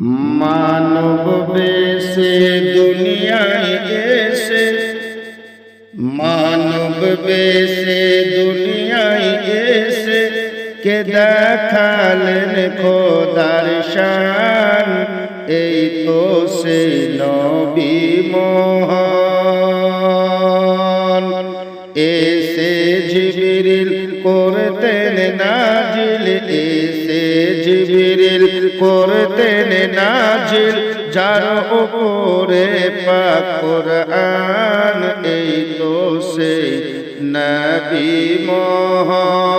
মানব বেশে, দুনিয়ায় এসে। মানব বেশে, দুনিয়ায় এসে। কে দেখালেন খোদার শান? এই তো সে নবী মহান। করতেন নাজিল, যার উপরে পাক কোরআন, এই তো সে নবী মহান।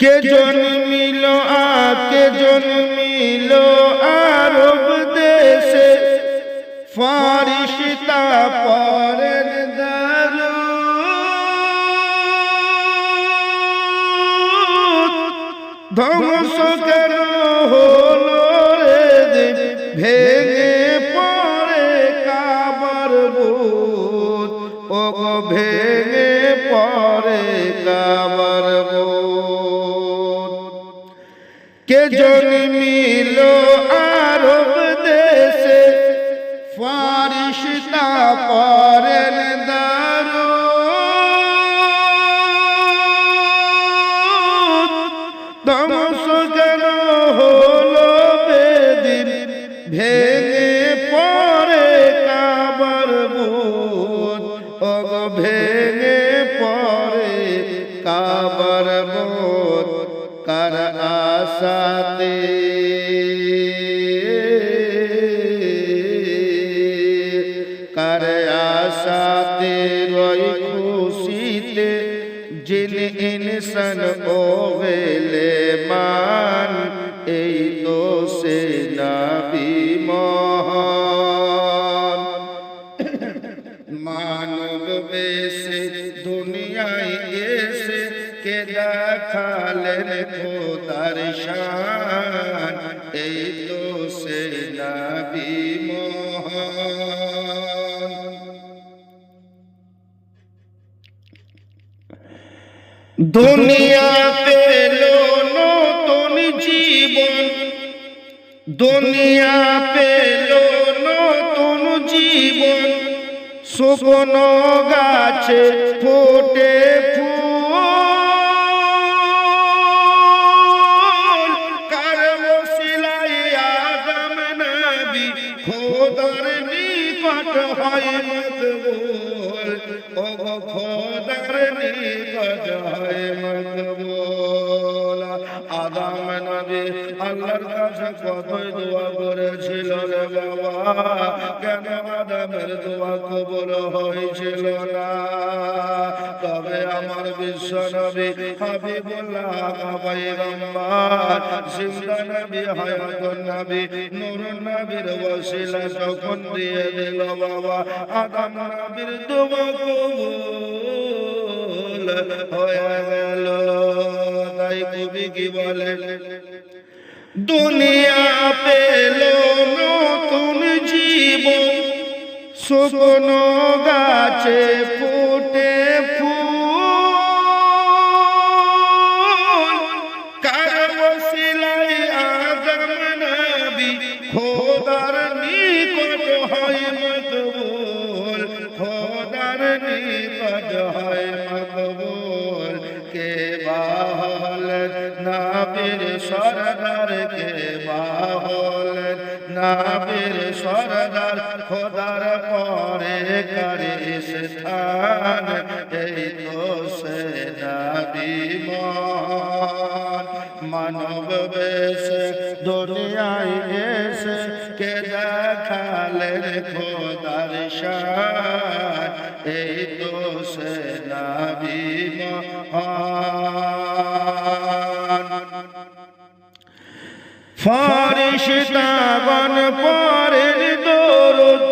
কে জন্মিল, আ কে জন্মিল আরব দেশে? ফারিস্তা জন্মিল আরব দেশে ফারিস্তা পরেন সে নাবি মানব বেশে, দুনিয়ায় এসে কে দেখালেন খোদার শান? এই তো সে নাবি দুনিয়া দুনিয়া পেল নতুন জীবন। শুকনো গাছে ফোটে ফুল। কার ওসিলাই আদম নবী খোদার নিকট হয় মকবুল ও খোদার নিকট হয় আল্লাহর কাছে কতই দোয়া করেছিল রে বাবা? কেন আদমের দোয়া কবুল হয়েছিল না? তবে আমার বিশ্ব নবী হাবিবুল্লাহ পয়গম্বর জিন্দা নবী, হায়াতুন নবী, নূরুন নবীর ওসিলা যখন দিয়ে দিল বাবা, আদম নবীর দোয়া কবুল হয়ে গেল। তাই কবি কি বলে দুনিয়া পেল নতুন জীবন। শুকনো গাছে ফুটে ফুল। কার নাবির সরদার খোদার পরে করে স্থান, এই তো সে মানব বেশ দুনিয়ায় এসে কে দেখালেন খোদার শান? এই তো সে নাবি মহান ফারিস্তাগণ পরেন দরুদ।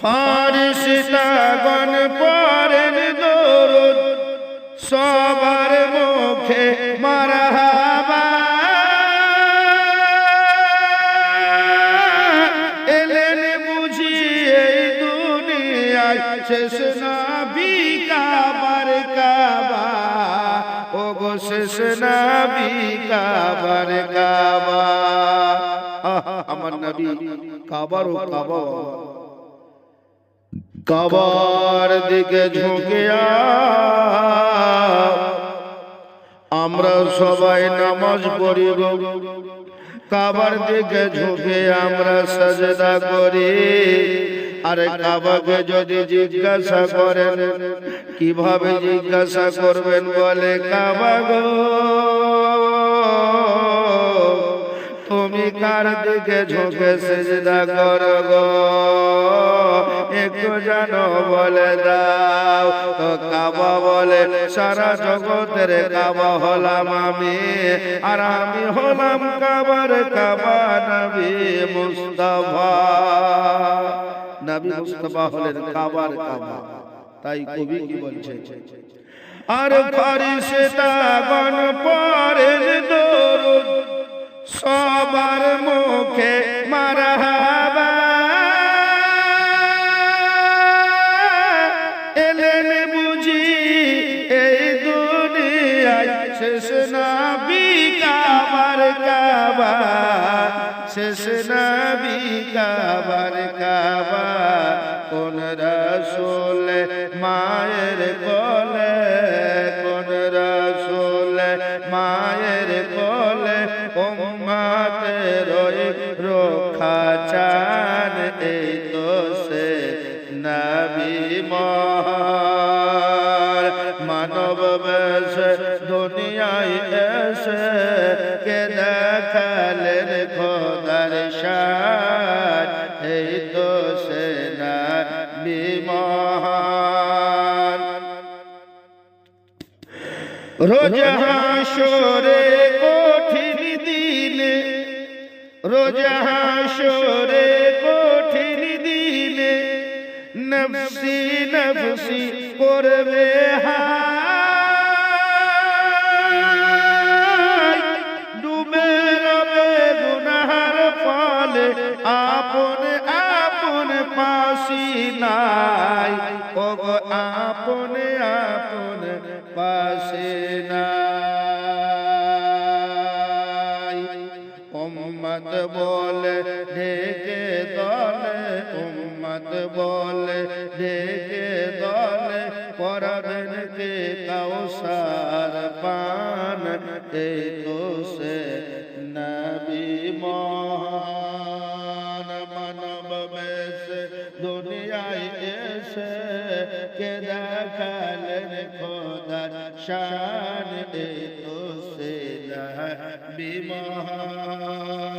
ফারিস্তাগণ পরেন দরুদ। সবার মুখে মারহাবা। এলেন বুঝিয়ে দুনিয়ায় শেষ শেষ কাবার কাবা। আমার নবী কাবার ও কাবা। কাবার দিকে ঝুঁকে আমরা সবাই নামাজ পড়িব। কাবার দিকে ঝুঁকে আমরা সাজদা করি। আরে কাবাকে যদি জিজ্ঞাসা করেন, কীভাবে জিজ্ঞাসা করবেন বলে, কাবা গো, তুমি কার দিকে ঝুঁকে সেজদা কর গো? একটু জানো বলে দাও। তো কাবা বলে, সারা জগতের কাবা হলাম আমি, আর আমি হলাম কাবার কাবা নবী মুস্তাফা। নবী মুস্তাফা হলেন কাবার কাবা। তাই কবি কি বলছে? আর ফারিস্তাগণ পরেন দরুদ, সবার মুখে মারহাবা। এলেন বুঝি এই দুনিয়ায় শেষ নবী কাবার কাবা। শেষ নবী রসুল, মায়ের কোলে, কোন রসুল, মায়ের কোলে রই রক্ষা চান, এই তো সে নবী মহার রোজা হাসরে কঠিন দিনে রোজা হাসরে কঠিন দিনে, নফসি নফসি করবে ডুবে রবে গুনাহার ফলে আপন আপন পাশি নাই। আপন আপন পাশে নাই। উম্মত বলে ঢেকে দলে, উম্মত বলে ঢেকে দলে পরাবেন কে সার পান। এই কে দেখালেন খোদার শান এই তো সে নবী মহান